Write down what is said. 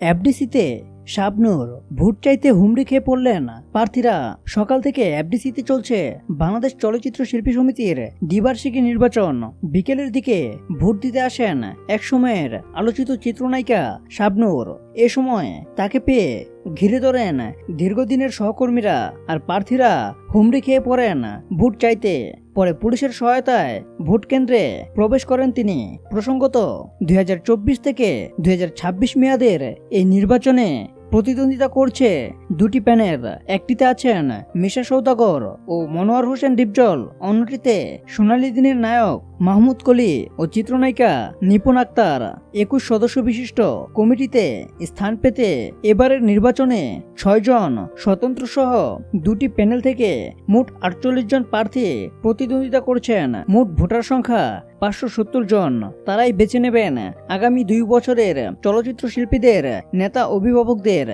এফডিসিতে শাবনুর ভোট চাইতে হুমড়ি খেয়ে পড়লেন। প্রার্থীরা, সকাল থেকে এফডিসিতে চলছে বাংলাদেশ চলচ্চিত্র শিল্পী সমিতির দ্বিবার্ষিকী নির্বাচন। বিকেলের দিকে ভোট দিতে আসেন এক সময়ের আলোচিত চিত্রনায়িকা শাবনুর। এ সময় তাকে পেয়ে ঘিরে ধরেন, দীর্ঘদিনের সহকর্মীরা আর প্রার্থীরা হুমড়ি খেয়ে পড়েন ভোট চাইতে। পরে পুলিশের সহায়তায় ভোট কেন্দ্রে প্রবেশ করেন তিনি। প্রসঙ্গত, দুই হাজার চব্বিশ থেকে দুই হাজার ছাব্বিশ মেয়াদের এই নির্বাচনে প্রতিদ্বন্দ্বিতা করছে দুটি প্যানেল, একটিতে আছেন মিশা সৌদাগর ও মনোয়ার হোসেন ডিপজল, অন্যটিতে সোনালী দিনের নায়ক মাহমুদ কলি ও চিত্রনায়িকা নিপুণ আক্তার। একুশ সদস্য বিশিষ্ট কমিটিতে স্থান পেতে এবারের নির্বাচনে ছয়জন স্বতন্ত্র সহ দুটি প্যানেল থেকে মোট আটচল্লিশ জন প্রার্থী প্রতিদ্বন্দ্বিতা করছেন। মোট ভোটার সংখ্যা পাঁচশো সত্তর জন। তারাই বেছে নেবেন আগামী দুই বছরের চলচ্চিত্র শিল্পীদের নেতা অভিভাবকদের।